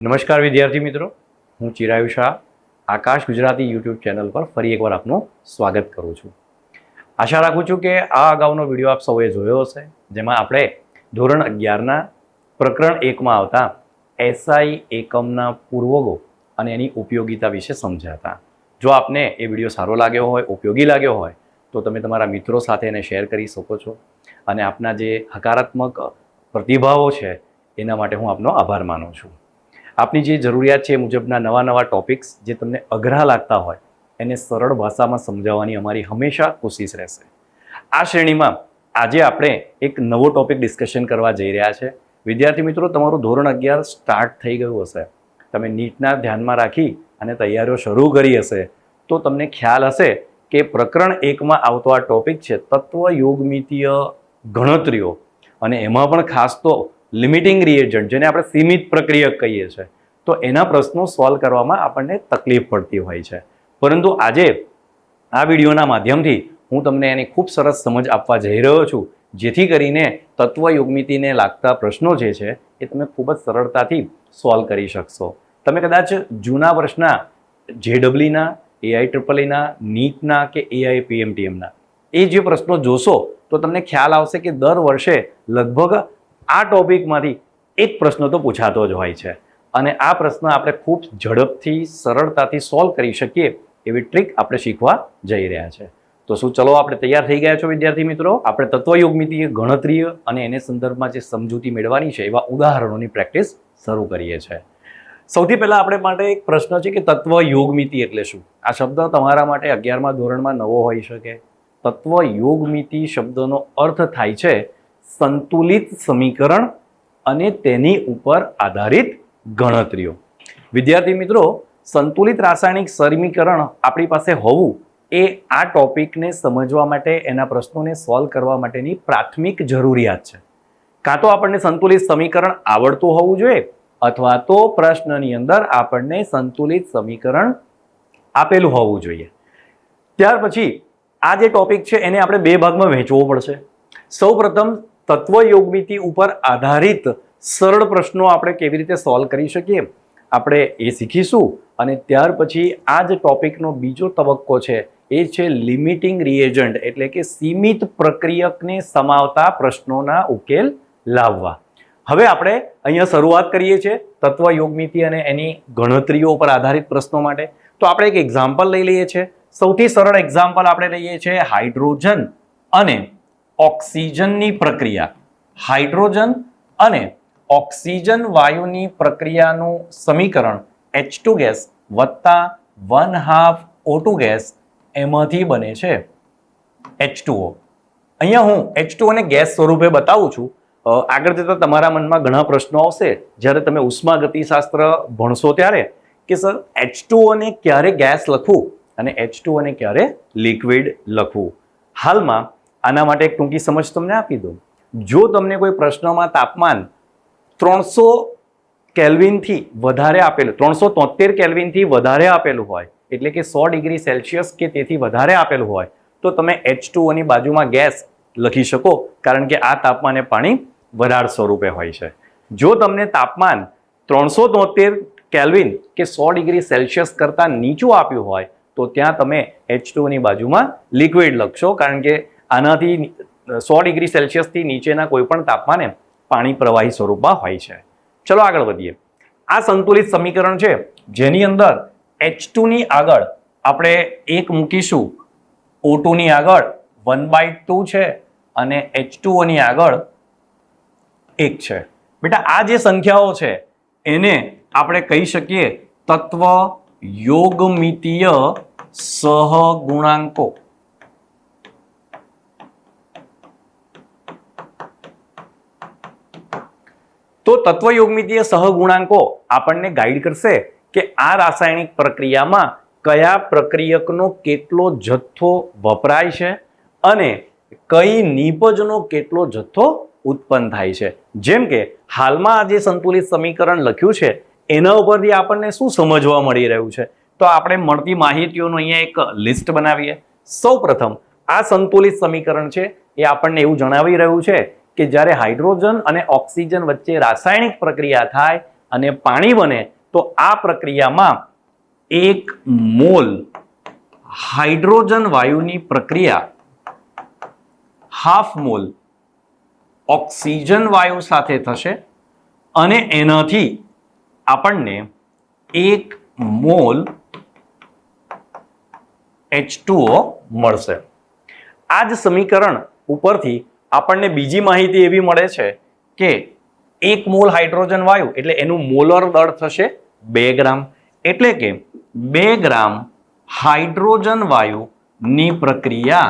નમસ્કાર વિદ્યાર્થી મિત્રો, હું ચિરાયુ શાહ, આકાશ ગુજરાતી યુટ્યુબ ચેનલ પર ફરી એકવાર આપનું સ્વાગત કરું છું. આશા રાખું છું કે આ અગાઉનો વીડિયો આપ સૌએ જોયો હશે, જેમાં આપણે ધોરણ અગિયારના પ્રકરણ એકમાં આવતા એસઆઈ એકમના પૂર્વગો અને એની ઉપયોગિતા વિશે સમજ્યા હતા. જો આપને એ વીડિયો સારો લાગ્યો હોય, ઉપયોગી લાગ્યો હોય, તો તમે તમારા મિત્રો સાથે એને શેર કરી શકો છો અને આપના જે હકારાત્મક પ્રતિભાવો છે, એના માટે હું આપનો આભાર માનું છું. આપની જે જરૂરિયાત છે એ મુજબના નવા નવા ટોપિક્સ જે તમને અઘરા લાગતા હોય, એને સરળ ભાષામાં સમજાવવાની અમારી હંમેશા કોશિશ રહેશે. આ શ્રેણીમાં આજે આપણે એક નવો ટોપિક ડિસ્કશન કરવા જઈ રહ્યા છે. વિદ્યાર્થી મિત્રો, તમારું ધોરણ અગિયાર સ્ટાર્ટ થઈ ગયું હશે. તમે નીટના ધ્યાનમાં રાખી અને તૈયારીઓ શરૂ કરી હશે. તો તમને ખ્યાલ હશે કે પ્રકરણ એકમાં આવતો આ ટોપિક છે તત્વ યોગમિતીય ગણતરીઓ. અને એમાં પણ ખાસ તો લિમિટિંગ રિએજન્ટ જેને આપણે સીમિત પ્રક્રિયક કહીએ છીએ, તો એના પ્રશ્નો સોલ્વ કરવામાં આપણને તકલીફ પડતી હોય છે. પરંતુ આજે આ વિડીયોના માધ્યમથી હું તમને એની ખૂબ સરસ સમજ આપવા જઈ રહ્યો છું, જેથી કરીને તત્વ યોગમિતિને લાગતા પ્રશ્નો જે છે, એ તમે ખૂબ જ સરળતાથી સોલ્વ કરી શકશો. તમે કદાચ જૂના વર્ષના જેડબલીના એઆઈ ટ્રિપલઈના નીટના કે એઆઈ પીએમટીએમના એ જે પ્રશ્નો જોશો, તો તમને ખ્યાલ આવશે કે દર વર્ષે લગભગ આ ટોપિકમાંથી એક પ્રશ્ન તો પૂછાતો જ હોય છે. અને આ પ્રશ્ન આપણે ખૂબ ઝડપથી, સરળતાથી સોલ્વ કરી શકીએ એવી ટ્રીક આપણે શીખવા જઈ રહ્યા છે. તો શું ચલો આપણે તૈયાર થઈ ગયા છો વિદ્યાર્થી મિત્રો? આપણે તત્વયોગમિતીય ગણતરીય અને એને સંદર્ભમાં જે સમજૂતી મેળવવાની છે એવા ઉદાહરણોની પ્રેક્ટિસ શરૂ કરીએ છીએ સૌથી પહેલાં આપણે માટે એક પ્રશ્ન છે કે તત્વ યોગમિતિ એટલે શું? આ શબ્દ તમારા માટે અગિયારમા ધોરણમાં નવો હોઈ શકે. તત્વયોગમિતિ શબ્દનો અર્થ થાય છે સંતુલિત સમીકરણ અને તેની ઉપર આધારિત ગણતરીઓ. વિદ્યાર્થી મિત્રો, સંતુલિત રાસાયણિક સમીકરણ આપણી પાસે હોવું એ આ ટોપિકને સમજવા માટે, એના પ્રશ્નોને સોલ્વ કરવા માટેની પ્રાથમિક જરૂરિયાત છે. કાં તો આપણને સંતુલિત સમીકરણ આવડતું હોવું જોઈએ, અથવા તો પ્રશ્નની અંદર આપણને સંતુલિત સમીકરણ આપેલું હોવું જોઈએ. ત્યાર પછી, આ જે ટોપિક છે, એને આપણે બે ભાગમાં વહેંચવો પડશે. સૌપ્રથમ તત્વ યોગમિતિ ઉપર આધારિત સરળ પ્રશ્નો આપણે કેવી રીતે સોલ્વ કરી શકીએ? આપણે એ શીખીશું અને ત્યાર પછી આ જ ટોપિકનો બીજો તબક્કો છે, એ છે લિમિટિંગ રિએજન્ટ એટલે કે સીમિત પ્રક્રિયકને સમાવતા પ્રશ્નોના ઉકેલ લાવવા. હવે આપણે અહીંયા શરૂઆત કરીએ છીએ તત્વ યોગમિતિ અને એની ગણતરીઓ ઉપર આધારિત પ્રશ્નો માટે. તો આપણે એક એક્ઝામ્પલ લઈ લઈએ છીએ. સૌથી સરળ એક્ઝામ્પલ આપણે લઈએ છીએ હાઇડ્રોજન અને ઓક્સિજનની પ્રક્રિયા, હાઇડ્રોજન અને ઓક્સિજન વાયુની પ્રક્રિયાનું સમીકરણ એચ ટુ ગેસ વત્તા one half O two gas એમાંથી બને છે એચ ટુઓ અહીંયા હું એચ ટુ અને ગેસ સ્વરૂપે બતાવું છું. આગળ જતાં તમારા મનમાં ઘણા પ્રશ્નો આવશે. જ્યારે તમે ઉષ્માગતિશાસ્ત્ર ભણશો ત્યારે કે સર એચ ટુ અને ક્યારે ગેસ લખવું અને એચ ટુ અને ક્યારે લિક્વિડ લખવું? હાલમાં આના માટે એક ટૂંકી સમજ તમને આપી દઉં. જો તમને કોઈ પ્રશ્નમાં તાપમાન ત્રણસો કેલ્વિનથી વધારે આપેલું, ત્રણસો તોતેર કેલ્વિનથી વધારે આપેલું હોય, એટલે કે સો ડિગ્રી સેલ્સિયસ કે તેથી વધારે આપેલું હોય, તો તમે એચ ટુઓની બાજુમાં ગેસ લખી શકો, કારણ કે આ તાપમાને પાણી વરાળ સ્વરૂપે હોય છે. જો તમને તાપમાન ત્રણસો તોતેર કેલ્વિન કે સો ડિગ્રી સેલ્સિયસ કરતાં નીચું આપ્યું હોય, તો ત્યાં તમે એચ ટુની બાજુમાં લિક્વિડ લખશો, કારણ કે આનાથી સો ડિગ્રી સેલ્સિયસથી નીચેના કોઈપણ તાપમાને પાણી પ્રવાહી સ્વરૂપમાં હોય છે. ચલો આગળ વધીએ. આ સંતુલિત સમીકરણ છે. જેની અંદર એચ ટુની આગળ આપણે એક મૂકીશું. ઓ ટુની આગળ વન બાય ટુ છે અને એચ ટુઓની આગળ એક છે. બેટા, આ જે સંખ્યાઓ છે, એને આપણે કહી શકીએ તત્વ યોગમિતીય સહગુણાંકો. તો તત્વયોગમિતીય સહગુણાંકો આપણને ગાઈડ કરશે કે આ રાસાયણિક પ્રક્રિયામાં કયા પ્રક્રિયકનો કેટલો જથ્થો વપરાય છે અને કઈ નિપજનો કેટલો જથ્થો ઉત્પન્ન થાય છે. જેમ કે હાલમાં આ જે સંતુલિત સમીકરણ લખ્યું છે, એના ઉપરથી આપણને શું સમજવા મળી રહ્યું છે? તો આપણે મળતી માહિતીઓનું અહીંયા એક લિસ્ટ બનાવીએ. સૌપ્રથમ આ સંતુલિત સમીકરણ છે એ આપણને એવું જણાવી રહ્યું છે કે જ્યારે હાઇડ્રોજન અને ઓક્સિજન વચ્ચે રાસાયણિક પ્રક્રિયા થાય અને પાણી બને, તો આ પ્રક્રિયામાં એક મોલ હાઇડ્રોજન વાયુની પ્રક્રિયા, હાફ મોલ ઓક્સિજન વાયુ સાથે થશે અને એનાથી આપણને એક મોલ H2O મળશે. આ જ સમીકરણ ઉપરથી આપણને બીજી માહિતી એવી મળે છે કે એક મોલ હાઇડ્રોજન વાયુ, એટલે એનું મોલર દળ થશે બે ગ્રામ. એટલે કે બે ગ્રામ હાઇડ્રોજન વાયુની પ્રક્રિયા,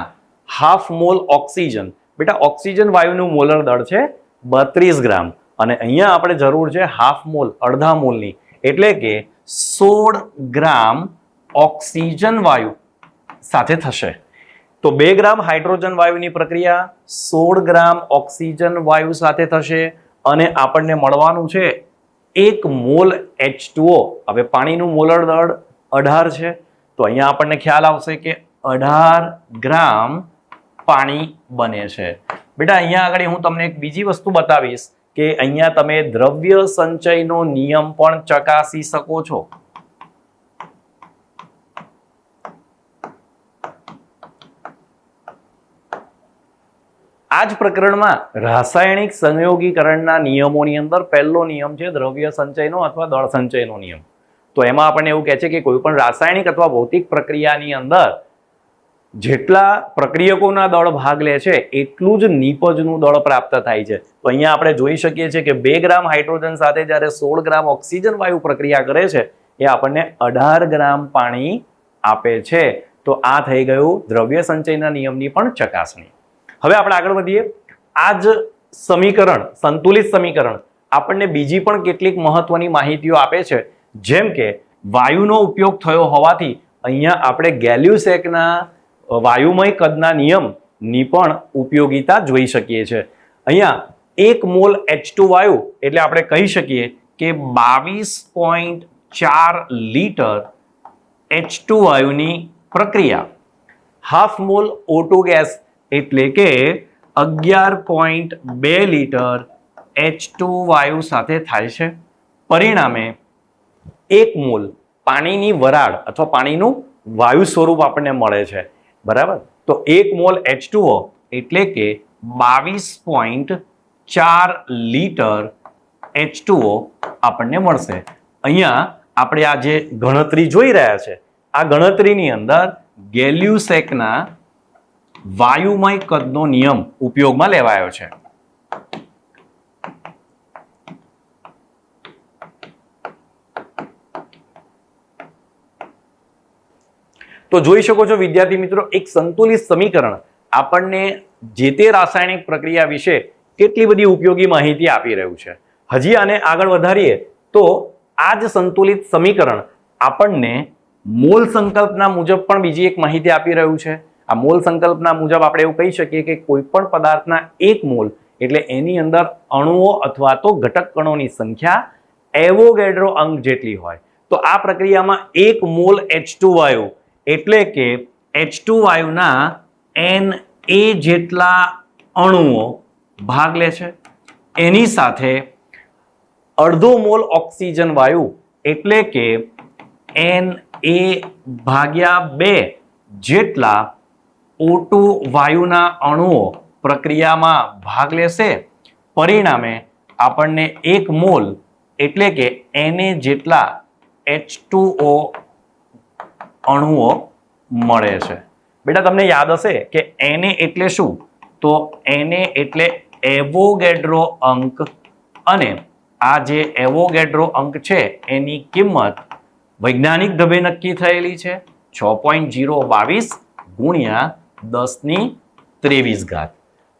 હાફ મોલ ઓક્સિજન. બેટા, ઓક્સિજન વાયુનું મોલર દળ છે બત્રીસ ગ્રામ. અને અહીંયા આપણે જરૂર છે હાફ મોલ, અડધા મોલની. એટલે કે સોળ ગ્રામ ઓક્સિજન વાયુ સાથે થશે. તો બે ગ્રામ હાઇડ્રોજન વાયુની પ્રક્રિયા સોળ ગ્રામ ઓક્સિજન વાયુ સાથે થશે અને આપણને મળવાનું છે એક મોલ એચ હવે પાણીનું મોલર દળ અઢાર છે. તો અહીંયા આપણને ખ્યાલ આવશે કે અઢાર ગ્રામ પાણી બને છે. બેટા, અહીંયા આગળ હું તમને એક બીજી વસ્તુ બતાવીશ કે અહીંયા તમે દ્રવ્ય સંચયનો નિયમ પણ ચકાસી શકો છો. આ જ પ્રકરણમાં રાસાયણિક સંયોગીકરણના નિયમોની અંદર પહેલો નિયમ છે દ્રવ્ય સંચયનો અથવા દળ સંચયનો નિયમ. તો એમાં આપણને એવું કહે છે કે કોઈ પણ રાસાયણિક અથવા ભૌતિક પ્રક્રિયાની અંદર જેટલા પ્રક્રિયકોના દળ ભાગ લે છે, એટલું જ નીપજનું દળ પ્રાપ્ત થાય છે. તો અહીંયા આપણે જોઈ શકીએ છીએ કે બે ગ્રામ હાઇડ્રોજન સાથે જ્યારે સોળ ગ્રામ ઓક્સિજન વાયુ પ્રક્રિયા કરે છે, એ આપણને અઢાર ગ્રામ પાણી આપે છે. તો આ થઈ ગયું દ્રવ્ય સંચયના નિયમની પણ ચકાસણી. હવે આપણે આગળ વધીએ. આ જ સમીકરણ, સંતુલિત સમીકરણ આપણને બીજી પણ કેટલીક મહત્વની માહિતીઓ આપે છે. જેમ કે, વાયુનો ઉપયોગ થયો હોવાથી અહીંયા આપણે ગેલ્યુસેકના વાયુમય કદના નિયમની પણ ઉપયોગિતા જોઈ શકીએ છીએ અહીંયા એક મોલ એચ વાયુ એટલે આપણે કહી શકીએ કે બાવીસ પોઈન્ટ ચાર લીટર એચ વાયુની પ્રક્રિયા. હાફ મોલ ઓટો ગેસ એટલે કે અગિયાર પોઈન્ટ બે લીટર એચ ટુ વાયુ સાથે થાય છે. પરિણામે એક મોલ પાણીની વરાળ અથવા પાણીનું વાયુ સ્વરૂપ આપણને મળે છે. બરાબર? તો એક મોલ એચ એટલે કે બાવીસ પોઈન્ટ ચાર લીટર એચ આપણને મળશે. અહીંયા આપણે આ જે ગણતરી જોઈ રહ્યા છે, આ ગણતરીની અંદર ગેલ્યુસેકના વાયુમય કદનો નિયમ ઉપયોગમાં લેવાયો છે. તો જોઈ શકો છો વિદ્યાર્થી મિત્રો, એક સંતુલિત સમીકરણ આપણને જે તે રાસાયણિક પ્રક્રિયા વિશે કેટલી બધી ઉપયોગી માહિતી આપી રહ્યું છે. હજી આને આગળ વધારીએ તો આ જ સંતુલિત સમીકરણ આપણને મૂળ સંકલ્પના મુજબ પણ બીજી એક માહિતી આપી રહ્યું છે. આ મોલ સંકલ્પના મુજબ આપણે એવું કહી શકીએ કે કોઈ પણ પદાર્થના એક મોલ, એટલે એની અંદર અણુઓ અથવા તો ઘટક કણોની સંખ્યા એવોગેડ્રો અંક જેટલી હોય. તો આ પ્રક્રિયામાં એક મોલ એચ વાયુ, એટલે કે એચ વાયુના એન એ જેટલા અણુઓ ભાગ લે છે. એની સાથે અડધો મોલ ઓક્સિજન વાયુ, એટલે કે એન એ ભાગ્યા બે જેટલા ઓટુ વાયુના અણુઓ પ્રક્રિયામાં ભાગ લેશે. પરિણામે આપણને એક મોલ એટલે કે એને જેટલા એચ અણુઓ મળે છે. બેટા, તમને યાદ હશે કે એને એટલે શું? તો એને એટલે એવોગેડ્રો અંક અને આ જે એવોગેડ્રો અંક છે, એની કિંમત વૈજ્ઞાનિક ધબે નક્કી થયેલી છે. છ પોઈન્ટ જીરો બાવીસ ગુણ્યા દસની ત્રેવીસ ઘાત.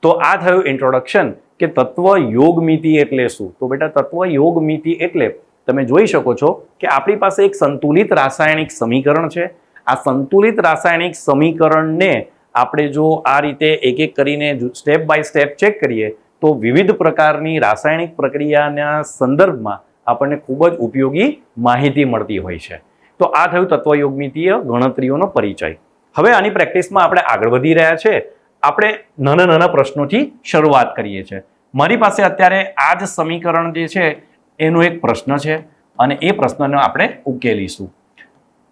તો આ થયું ઇન્ટ્રોડક્શન કે તત્વ યોગમિતિ એટલે શું? તો બેટા તત્વ યોગમિતિ એટલે તમે જોઈ શકો છો કે આપણી પાસે એક સંતુલિત રાસાયણિક સમીકરણ છે. આ સંતુલિત રાસાયણિક સમીકરણને આપણે જો આ રીતે એક એક કરીને સ્ટેપ બાય સ્ટેપ ચેક કરીએ, તો વિવિધ પ્રકારની રાસાયણિક પ્રક્રિયાના સંદર્ભમાં આપણને ખૂબ જ ઉપયોગી માહિતી મળતી હોય છે. તો આ થયું તત્વયોગમિતીય ગણતરીઓનો પરિચય. હવે આની પ્રેક્ટિસમાં આપણે આગળ વધી રહ્યા છે. આપણે નાના નાના પ્રશ્નોથી શરૂઆત કરીએ છીએ. મારી પાસે અત્યારે આ જ સમીકરણ જે છે, એનો એક પ્રશ્ન છે અને એ પ્રશ્નને આપણે ઉકેલીશું.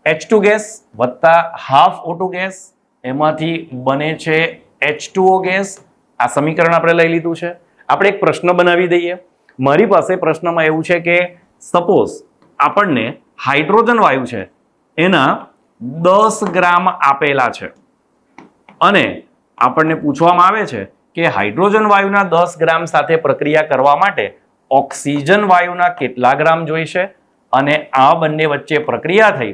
એચ ટુ ગેસ વત્તા હાફ ઓટુ ગેસ, એમાંથી બને છે એચ ગેસ. આ સમીકરણ આપણે લઈ લીધું છે. આપણે એક પ્રશ્ન બનાવી દઈએ. મારી પાસે પ્રશ્નમાં એવું છે કે સપોઝ આપણને હાઇડ્રોજન વાયુ છે, એના દસ ગ્રામ આપેલા છે. અને આપણને પૂછવામાં આવે છે કે હાઇડ્રોજન વાયુના દસ ગ્રામ સાથે પ્રક્રિયા કરવા માટે ઓક્સિજન વાયુના કેટલા ગ્રામ જોઈશે? અને આ બંને વચ્ચે પ્રક્રિયા થઈ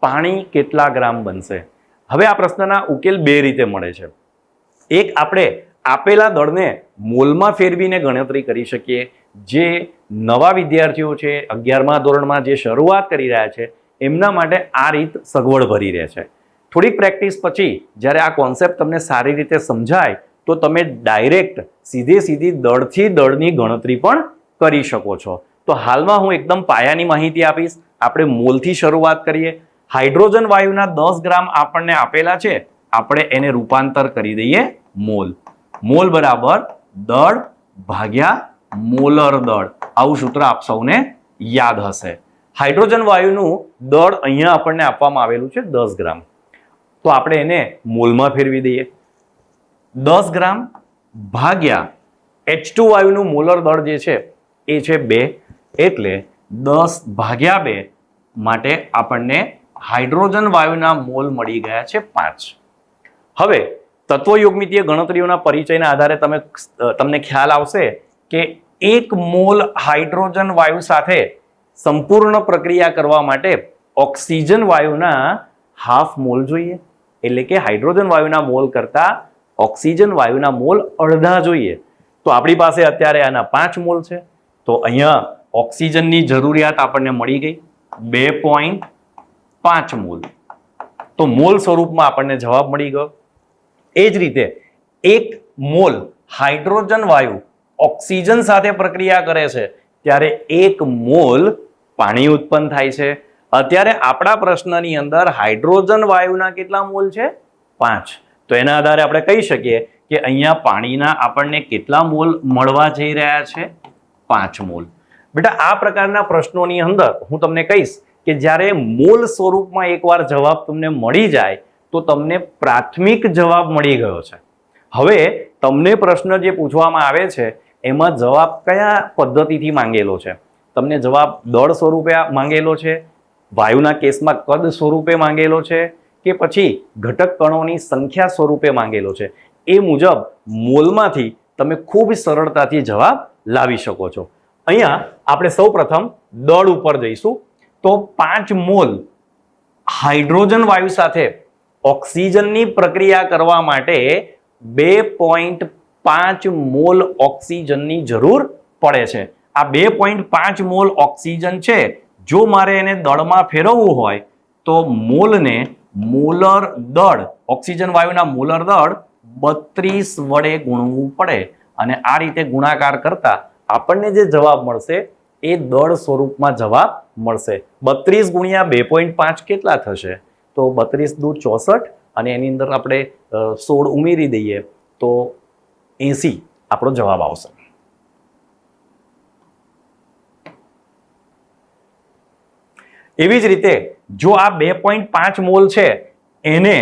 પાણી કેટલા ગ્રામ બનશે? હવે આ પ્રશ્નના ઉકેલ બે રીતે મળે છે. એક, આપણે આપેલા દળને મોલમાં ફેરવીને ગણતરી કરી શકીએ. જે નવા વિદ્યાર્થીઓ છે, અગિયારમા ધોરણમાં જે શરૂઆત કરી રહ્યા છે એમના માટે આ રીત સગવડ ભરી રહે છે. થોડીક પ્રેક્ટિસ પછી જ્યારે આ કોન્સેપ્ટ તમને સારી રીતે સમજાય, તો તમે ડાયરેક્ટ સીધે સીધી દળથી દળની ગણતરી પણ કરી શકો છો. તો હાલમાં હું એકદમ પાયાની માહિતી આપીશ. આપણે મોલથી શરૂઆત કરીએ. હાઇડ્રોજન વાયુના દસ ગ્રામ આપણને આપેલા છે. આપણે એને રૂપાંતર કરી દઈએ મોલ. મોલ બરાબર દળ ભાગ્યા મોલર દળ. આવું સૂત્ર આપ સૌને યાદ હશે. હાઇડ્રોજન વાયુનું દળ અહીંયા આપણને આપવામાં આવેલું છે દસ ગ્રામ. તો આપણે એને મોલમાં ફેરવી દઈએ. દસ ગ્રામ ભાગ્યા એચ વાયુનું મોલર દળ જે છે, એ છે બે. એટલે દસ ભાગ્યા બે માટે આપણને હાઇડ્રોજન વાયુના મોલ મળી ગયા છે પાંચ. હવે તત્વયોગમિતીય ગણતરીઓના પરિચયના આધારે તમે તમને ખ્યાલ આવશે કે એક મોલ હાઇડ્રોજન વાયુ સાથે સંપૂર્ણ પ્રક્રિયા કરવા માટે ઓક્સિજન વાયુના હાફ મોલ જોઈએ. એટલે કે હાઇડ્રોજન વાયુના મોલ કરતાં ઓક્સિજન વાયુના મોલ અડધા જોઈએ. તો આપણી પાસે અત્યારે આના પાંચ મોલ છે. તો અહીંયા ઓક્સિજનની જરૂરિયાત આપણને મળી ગઈ. બે પોઈન્ટ પાંચ મોલ. તો મોલ સ્વરૂપમાં આપણને જવાબ મળી ગયો. એ જ રીતે એક મોલ હાઇડ્રોજન વાયુ ઓક્સિજન સાથે પ્રક્રિયા કરે છે, ત્યારે એક મોલ પાણી ઉત્પન્ન થાય છે. અત્યારે આપણા પ્રશ્નની અંદર હાઇડ્રોજન વાયુના કેટલા મોલ છે? પાંચ. તો એના આધારે આપણે કહી શકીએ કે અહીંયા પાણીના આપણને કેટલા મોલ મળવા જઈ રહ્યા છે? પાંચ મોલ. બેટા, આ પ્રકારના પ્રશ્નોની અંદર હું તમને કહીશ કે જ્યારે મોલ સ્વરૂપમાં એકવાર જવાબ તમને મળી જાય, તો તમને પ્રાથમિક જવાબ મળી ગયો છે. હવે તમને પ્રશ્ન જે પૂછવામાં આવે છે, એમાં જવાબ કયા પદ્ધતિથી માંગેલો છે? તમને જવાબ દળ સ્વરૂપે માંગેલો છે, વાયુના કેસમાં કદ સ્વરૂપે માંગેલો છે કે પછી ઘટક કણોની સંખ્યા સ્વરૂપે માંગેલો છે? એ મુજબ મોલમાંથી તમે ખૂબ સરળતાથી જવાબ લાવી શકો છો. અહીંયા આપણે સૌ પ્રથમ દળ ઉપર જઈશું. તો પાંચ મોલ હાઇડ્રોજન વાયુ સાથે ઓક્સિજનની પ્રક્રિયા કરવા માટે બે પોઈન્ટ પાંચ મોલ ઓક્સિજનની જરૂર પડે છે. આ બે પોઈન્ટ પાંચ મોલ ઓક્સિજન છે. જો મારે એને દળમાં ફેરવવું હોય, તો મોલને મોલર દળ, ઓક્સિજન વાયુના મોલર દળ બત્રીસ વડે ગુણવું પડે. અને આ રીતે ગુણાકાર કરતા આપણને જે જવાબ મળશે, એ દળ સ્વરૂપમાં જવાબ મળશે. બત્રીસ ગુણ્યા બે પોઈન્ટ પાંચ કેટલા થશે? તો બત્રીસ દૂર ચોસઠ, અને એની અંદર આપણે સોળ ઉમેરી દઈએ, તો એસી આપણો જવાબ આવશે. એવી જ રીતે જો આ બે પોઈન્ટ પાંચ મોલ છે, એને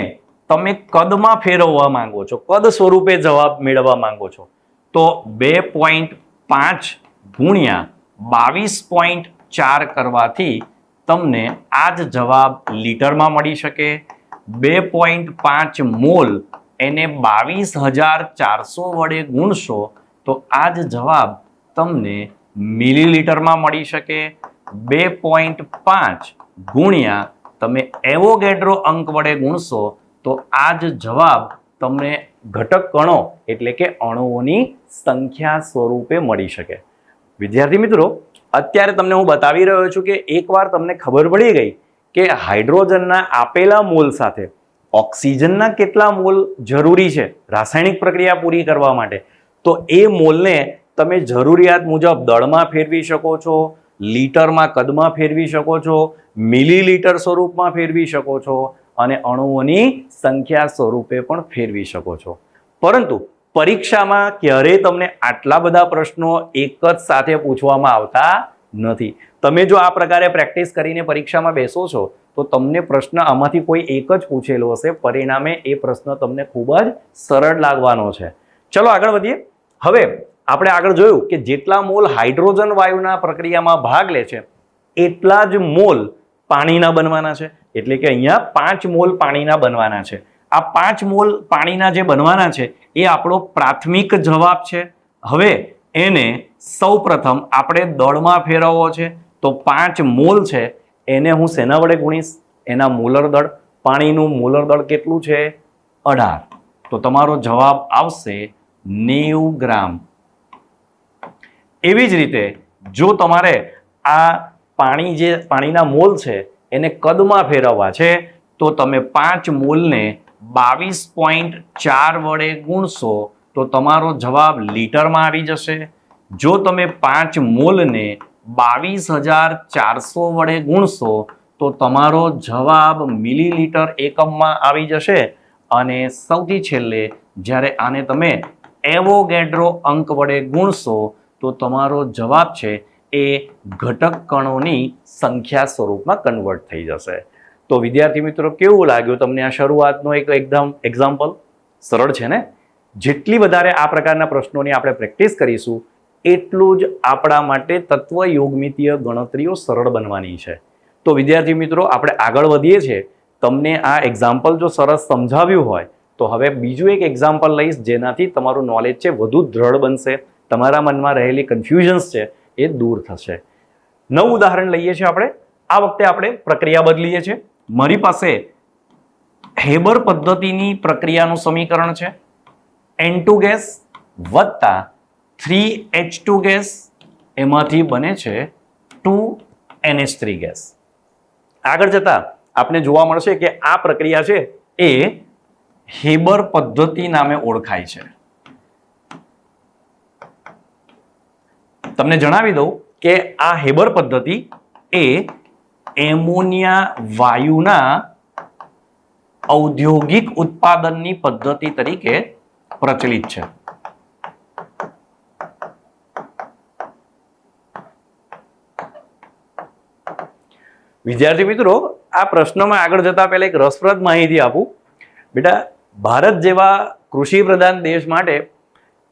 તમે કદમાં ફેરવવા માંગો છો, કદ સ્વરૂપે જવાબ મેળવવા માંગો છો, તો બે પોઈન્ટ પાંચ ગુણ્યા બાવીસ પોઈન્ટ ચાર કરવાથી તમને આ જ જવાબ લીટરમાં મળી શકે. બે પોઈન્ટ પાંચ મોલ એને બાવીસ હજાર ચારસો વડે ગુણશો, તો આ જ જવાબ તમને મિલીલીટરમાં મળી શકે. બે પોઈન્ટ પાંચ ગુણ્યા તમે એવોગેડ્રો અંક વડે ગુણશો તો આ જ જવાબ તમને ઘટક કણો એટલે કે અણુઓની સંખ્યા સ્વરૂપે મળી શકે. વિદ્યાર્થી મિત્રો, અત્યારે તમને હું બતાવી રહ્યો છું કે એકવાર તમને ખબર પડી ગઈ કે હાઇડ્રોજનના આપેલા મોલ સાથે ઓક્સિજનના કેટલા મોલ જરૂરી છે રાસાયણિક પ્રક્રિયા પૂરી કરવા માટે, તો એ મોલને તમે જરૂરિયાત મુજબ દળમાં ફેરવી શકો છો લીટરમાં કદમાં ફેરવી શકો છો, મિલીલીટર સ્વરૂપમાં ફેરવી શકો છો અને અણુઓની સંખ્યા સ્વરૂપે પણ ફેરવી શકો છો. પરંતુ પરીક્ષામાં ક્યારેય તમને આટલા બધા પ્રશ્નો એક જ સાથે પૂછવામાં આવતા નથી. તમે જો આ પ્રકારે પ્રેક્ટિસ કરીને પરીક્ષામાં બેસો છો, તો તમને પ્રશ્ન આમાંથી કોઈ એક જ પૂછેલો હશે. પરિણામે એ પ્રશ્ન તમને ખૂબ જ સરળ લાગવાનો છે. ચલો આગળ વધીએ. હવે આપણે આગળ જોયું કે જેટલા મોલ હાઇડ્રોજન વાયુના પ્રક્રિયામાં ભાગ લે છે, એટલા જ મોલ પાણીના બનવાના છે. એટલે કે અહીંયા પાંચ મોલ પાણીના બનવાના છે. આ પાંચ મોલ પાણીના જે બનવાના છે, એ આપણો પ્રાથમિક જવાબ છે. હવે એને સૌપ્રથમ આપણે દળમાં ફેરવવો છે. તો પાંચ મોલ છે, એને હું શેના વડે ગુણીશ? એના મોલર દળ. પાણીનું મોલર દળ કેટલું છે? અઢાર. તો તમારો જવાબ આવશે નેવું ગ્રામ. એવી જ રીતે જો તમારે આ પાણી જે પાણીના મોલ છે, એને કદમાં ફેરવવા છે, તો તમે પાંચ મોલને બાવીસ પોઈન્ટ ચાર વડે ગુણશો, તો તમારો જવાબ લીટરમાં આવી જશે. જો તમે પાંચ મોલને બાવીસ હજાર ચારસો વડે ગુણશો, તો તમારો જવાબ મિલીલીટર એકમમાં આવી જશે. અને સૌથી છેલ્લે, જ્યારે આને તમે એવોગેડ્રો અંક વડે ગુણશો તો તમારો જવાબ છે એ ઘટક કણોની સંખ્યા સ્વરૂપમાં કન્વર્ટ થઈ જશે. તો વિદ્યાર્થી મિત્રો, કેવું લાગ્યું તમને આ શરૂઆતનો એક એકદમ એક્ઝામ્પલ સરળ છે ને? જેટલી વધારે આ પ્રકારના પ્રશ્નોની આપણે પ્રેક્ટિસ કરીશું, એટલું જ આપણા માટે તત્વ યોગમિતીય ગણતરીઓ સરળ બનવાની છે. તો વિદ્યાર્થી મિત્રો, આપણે આગળ વધીએ છીએ. તમને આ એક્ઝામ્પલ જો સરસ સમજાવ્યું હોય, તો હવે બીજું એક એક્ઝામ્પલ લઈશ, જેનાથી તમારું નોલેજ છે વધુ દ્રઢ બનશે. તમારા મનમાં રહેલી કન્ફ્યુઝન્સ છે એ દૂર થશે. નવું ઉદાહરણ લઈએ છીએ આપણે. આ વખતે આપણે પ્રક્રિયા બદલીએ છીએ. મારી પાસે હેબર પદ્ધતિની પ્રક્રિયાનું સમીકરણ છે. એન ટુ ગેસ વત્તા થ્રી એચ ટુ ગેસ એમાંથી બને છે ટુ એનએચ થ્રી ગેસ. આગળ જતાં આપને જોવા મળશે કે આ પ્રક્રિયા છે એ હેબર પદ્ધતિ નામે ઓળખાય છે. તમને જણાવી દઉં કે આ હેબર પદ્ધતિ એ એમોનિયા વાયુના ઔદ્યોગિક ઉત્પાદનની પદ્ધતિ તરીકે પ્રચલિત છે. વિદ્યાર્થી મિત્રો, આ પ્રશ્નમાં આગળ જતા પહેલા એક રસપ્રદ માહિતી આપું. બેટા, ભારત જેવા કૃષિ પ્રધાન દેશ માટે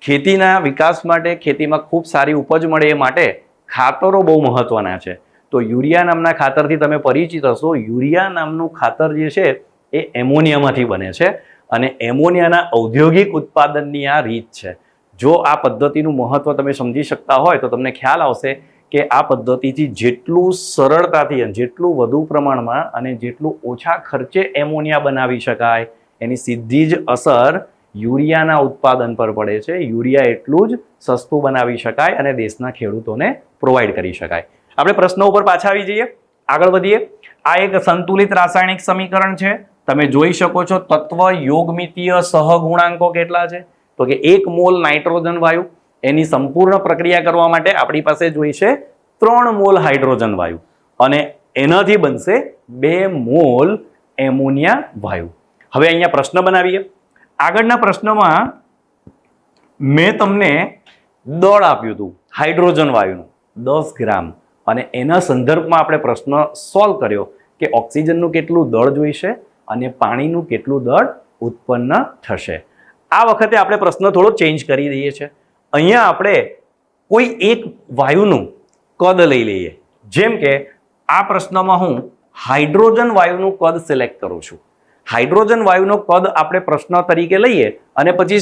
ખેતીના વિકાસ માટે ખેતીમાં ખૂબ સારી ઉપજ મળે એ માટે ખાતરો બહુ મહત્વના છે. તો યુરિયા નામના ખાતરથી તમે પરિચિત હશો. યુરિયા નામનું ખાતર જે છે એ એમોનિયામાંથી બને છે અને એમોનિયાના ઔદ્યોગિક ઉત્પાદનની આ રીત છે. જો આ પદ્ધતિનું મહત્વ તમે સમજી શકતા હોય તો તમને ખ્યાલ આવશે કે આ પદ્ધતિથી જેટલું સરળતાથી અને જેટલું વધુ પ્રમાણમાં અને જેટલું ઓછા ખર્ચે એમોનિયા બનાવી શકાય, એની સીધી જ અસર યુરિયાના ઉત્પાદન પર પડે છે. યુરિયા એટલું જ સસ્તું બનાવી શકાય અને દેશના ખેડૂતોને પ્રોવાઈડ કરી શકાય. આપણે પ્રશ્નો ઉપર પાછા આવી જઈએ. આગળ વધીએ. આ એક સંતુલિત રાસાયણિક સમીકરણ છે. તમે જોઈ શકો છો તત્વ યોગમિતીય સહગુણાંકો કેટલા છે? તો કે એક મોલ નાઇટ્રોજન વાયુ. એની સંપૂર્ણ પ્રક્રિયા કરવા માટે આપણી પાસે જોઈશે ત્રણ મોલ હાઇડ્રોજન વાયુ. અને એનાથી બનશે બે મોલ એમોનિયા વાયુ. હવે અહીંયા પ્રશ્ન બનાવીએ. આગળના પ્રશ્નમાં મેં તમને દળ આપ્યું હતું, હાઇડ્રોજન વાયુનું, દસ ગ્રામ. અને એના સંદર્ભમાં આપણે પ્રશ્ન સોલ્વ કર્યો કે ઓક્સિજનનું કેટલું દળ જોઈશે અને પાણીનું કેટલું દળ ઉત્પન્ન થશે. આ વખતે આપણે પ્રશ્ન થોડો ચેન્જ કરી દઈએ છીએ. અહીંયા આપણે કોઈ એક વાયુનું કદ લઈ લઈએ. જેમ કે આ પ્રશ્નમાં હું હાઇડ્રોજન વાયુનું કદ સિલેક્ટ કરું છું. હાઇડ્રોજન વાયુનો કદ આપણે પ્રશ્ન તરીકે લઈએ અને પછી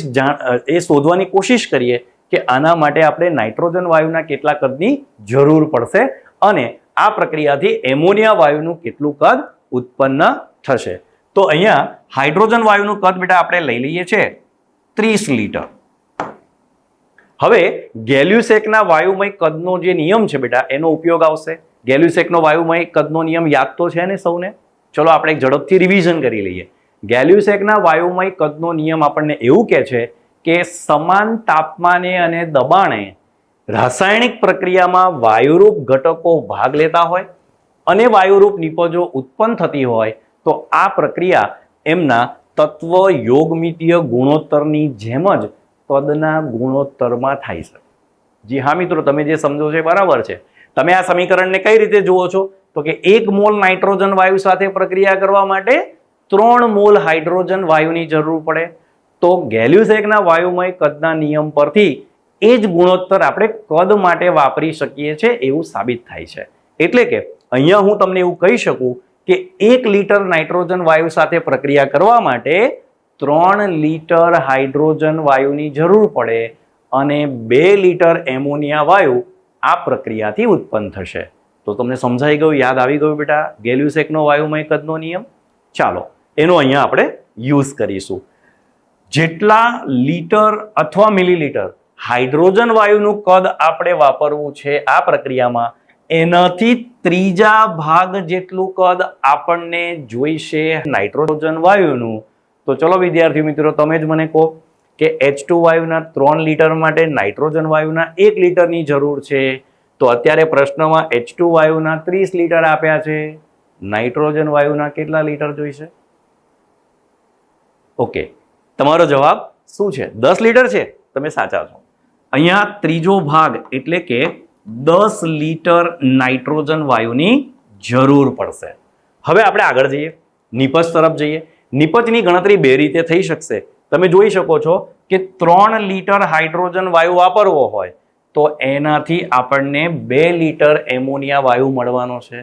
એ શોધવાની કોશિશ કરીએ કે આના માટે આપણે નાઇટ્રોજન વાયુના કેટલા કદની જરૂર પડશે અને આ પ્રક્રિયાથી એમોનિયા વાયુનું કેટલું કદ ઉત્પન્ન થશે. તો અહીંયા હાઇડ્રોજન વાયુનું કદ બેટા આપણે લઈ લઈએ છીએ ત્રીસ લીટર. હવે ગેલ્યુસેકના વાયુમય કદનો જે નિયમ છે બેટા, એનો ઉપયોગ આવશે. ગેલ્યુસેકનો વાયુમય કદનો નિયમ યાદ તો છે ને સૌને? ચલો આપણે એક ઝડપથી રિવિઝન કરી લઈએ. ગેલ્યુસેકના વાયુમય કદનો નિયમ આપણને એવું કહે છે કે સમાન તાપમાને અને દબાણે રાસાયણિક પ્રક્રિયામાં વાયુરૂપ ઘટકો ભાગ લેતા હોય અને વાયુરૂપ નિપજો ઉત્પન્ન થતી હોય તો આ પ્રક્રિયા એમના તત્વ યોગમિતીય ગુણોત્તરની જેમ જ કદના ગુણોત્તરમાં થાય છે. જી હા મિત્રો, તમે જે સમજો છો બરાબર છે. તમે આ સમીકરણને કઈ રીતે જુઓ છો? તો કે એક મોલ નાઇટ્રોજન વાયુ સાથે પ્રક્રિયા કરવા માટે ત્રણ મોલ હાઇડ્રોજન વાયુની જરૂર પડે. તો ગેલ્યુસેકના વાયુમય કદના નિયમ પરથી એ જ ગુણોત્તર આપણે કદ માટે વાપરી શકીએ છીએ એવું સાબિત થાય છે. એટલે કે અહીંયા હું તમને એવું કહી શકું કે એક લીટર નાઇટ્રોજન વાયુ સાથે પ્રક્રિયા કરવા માટે ત્રણ લીટર હાઇડ્રોજન વાયુની જરૂર પડે અને બે લીટર એમોનિયા વાયુ આ પ્રક્રિયાથી ઉત્પન્ન થશે. તો તમને સમજાઈ ગયું, યાદ આવી ગયું બેટા? ગેલ્યુસેકનો વાયુમય કદનો નિયમ? ચાલો, એનો અહીંયા આપણે યુઝ કરીશું. જેટલા લીટર અથવા મિલીલીટર હાઇડ્રોજન વાયુનું કદ આપણે વાપરવું છે આ પ્રક્રિયામાં, એનાથી ત્રીજા ભાગ જેટલું કદ આપણને જોઈશે નાઇટ્રોજન વાયુનું. તો ચલો વિદ્યાર્થી મિત્રો, તમે જ મને કહો કે એચ ટુ વાયુના ત્રણ લીટર માટે નાઇટ્રોજન વાયુના એક લીટરની જરૂર છે. તો અત્યારે પ્રશ્નમાં એચ ટુ વાયુના ત્રીસ લીટર આપ્યા છે. નાઇટ્રોજન વાયુના કેટલા લીટર જોઈશે? ઓકે તમારો જવાબ શું છે? દસ લીટર છે. તમે સાચા છો. અહીંયા ત્રીજો ભાગ એટલે કે દસ લીટર નાઇટ્રોજન વાયુની જરૂર પડશે. હવે આપણે આગળ જઈએ. નિપજ તરફ જઈએ. નિપજની ગણતરી બે રીતે થઈ શકશે. તમે જોઈ શકો છો કે ત્રણ લીટર હાઇડ્રોજન વાયુ વાપરવો હોય. તો એનાથી આપણને બે લીટર એમોનિયા વાયુ મળવાનો છે.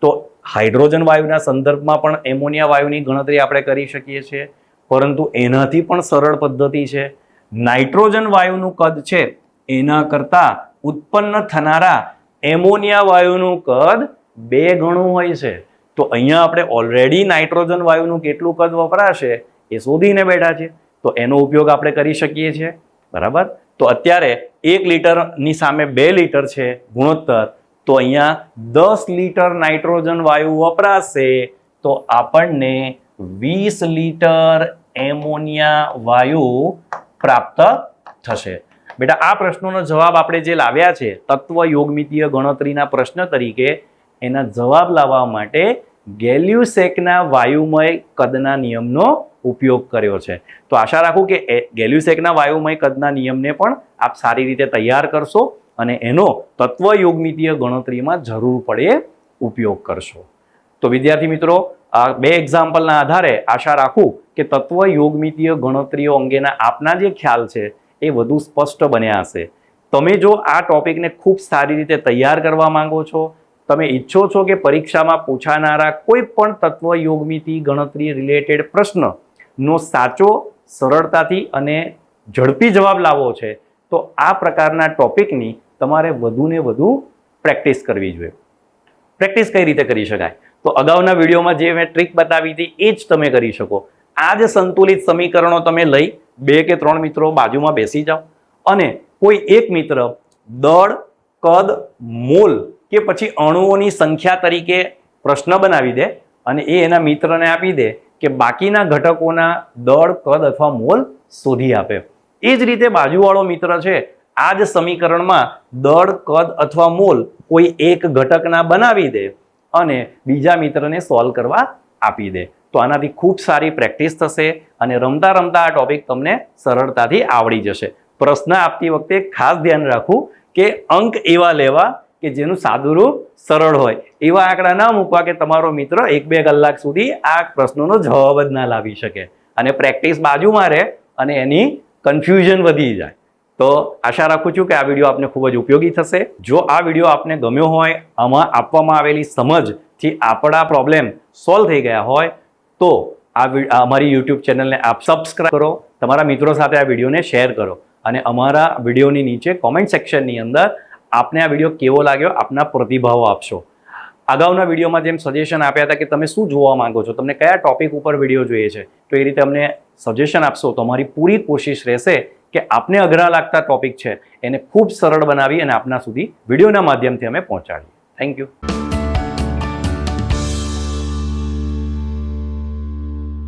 તો હાઇડ્રોજન વાયુના સંદર્ભમાં પણ એમોનિયા વાયુની ગણતરી આપણે કરી શકીએ છીએ. પરંતુ એનાથી પણ સરળ પદ્ધતિ છે. નાઇટ્રોજન વાયુનું કદ છે એના કરતાં ઉત્પન્ન થનારા એમોનિયા વાયુનું કદ બે ગણું હોય છે. તો અહીંયા આપણે ઓલરેડી નાઇટ્રોજન વાયુનું કેટલું કદ વપરાશે એ શોધીને બેઠા છે તો એનો ઉપયોગ આપણે કરી શકીએ છીએ. બરાબર? તો અત્યારે એક લીટરની સામે બે લીટર છે ગુણોત્તર, તો અહીંયા દસ લીટર નાઇટ્રોજન વાયુ વપરાશે, તો આપણને વીસ લીટર એમોનિયા વાયુ પ્રાપ્ત થશે. બેટા, આ પ્રશ્નોનો જવાબ આપણે જે લાવ્યા છે તત્વ યોગમિતીય ગણતરીના પ્રશ્ન તરીકે, એના જવાબ લાવવા માટે ગેલ્યુસેકના વાયુમય કદના નિયમનો ઉપયોગ કર્યો છે. તો આશા રાખું કે ગેલ્યુસેકના વાયુમય કદના નિયમને પણ આપ સારી રીતે તૈયાર કરશો અને એનો તત્વયોગમિતીય ગણતરીમાં જરૂર પડે ઉપયોગ કરશો. તો વિદ્યાર્થી મિત્રો, આ બે એક્ઝામ્પલના આધારે આશા રાખું કે તત્વ યોગમિતીય ગણતરીઓ અંગેના આપના જે ખ્યાલ છે એ વધુ સ્પષ્ટ બન્યા હશે. તમે જો આ ટોપિકને ખૂબ સારી રીતે તૈયાર કરવા માંગો છો, તમે ઈચ્છો છો કે પરીક્ષામાં પૂછાનારા કોઈ પણ તત્વ યોગમિતિ ગણતરી રિલેટેડ પ્રશ્નનો સાચો સરળતાથી અને ઝડપી જવાબ લાવવો છે, તો આ પ્રકારના ટોપિકની તમારે વધુને વધુ પ્રેક્ટિસ કરવી જોઈએ. પ્રેક્ટિસ કઈ રીતે કરી શકાય? તો અગાઉના વિડીયોમાં જે મેં ટ્રીક બતાવી હતી, એ જ તમે કરી શકો. આ જ સંતુલિત સમીકરણો તમે લઈ બે કે ત્રણ મિત્રો બાજુમાં બેસી જાઓ. અને કોઈ એક મિત્ર દળ, કદ, મોલ કે પછી અણુઓની સંખ્યા તરીકે પ્રશ્ન બનાવી દે અને એ એના મિત્રને આપી દે કે બાકીના ઘટકોના દળ, કદ અથવા મોલ શોધી આપે. એ જ રીતે બાજુવાળો મિત્ર છે, આ જ સમીકરણમાં દળ, કદ અથવા મોલ કોઈ એક ઘટકના બનાવી દે અને બીજા મિત્રને સોલ્વ કરવા આપી દે. તો આનાથી ખૂબ સારી પ્રેક્ટિસ થશે અને રમતા રમતા આ ટોપિક તમને સરળતાથી આવડી જશે. પ્રશ્ન આપતી વખતે ખાસ ધ્યાન રાખવું કે અંક એવા લેવા કે જેનું સાદુરૂપ સરળ હોય. એવા આંકડા ના મૂકવા કે તમારો મિત્ર એક બે કલાક સુધી આ પ્રશ્નોનો જવાબ જ ના લાવી શકે. અને પ્રેક્ટિસ બાજુમાં રહે અને એની કન્ફ્યુઝન વધી જાય. તો આશા રાખું છું કે આ વીડિયો આપને ખૂબ જ ઉપયોગી થશે. જો આ વીડિયો આપને ગમ્યો હોય, આમાં આપવામાં આવેલી સમજથી આપણા પ્રોબ્લેમ સોલ્વ થઈ ગયા હોય, તો આ અમારી યુટ્યુબ ચેનલને આપ સબસ્ક્રાઈબ કરો, તમારા મિત્રો સાથે આ વિડીયોને શેર કરો. અને અમારા વિડીયોની નીચે કોમેન્ટ સેક્શનની અંદર આપને આ વીડિયો કેવો લાગ્યો? આપના પ્રતિભાવો આપશો. અગાઉના વિડીયોમાં જેમ સજેશન આપ્યા હતા કે તમે શું જોવા માંગો છો? તમને કયા ટોપિક ઉપર વીડિયો જોઈએ છે? તો એ રીતે અમને સજેશન આપશો તો અમારી પૂરી કોશિશ રહેશે કે આપને અઘરા લાગતા ટોપિક છે એને ખૂબ સરળ બનાવી અને આપના સુધી વિડીયોના માધ્યમથી અમે પહોંચાડીએ. Thank you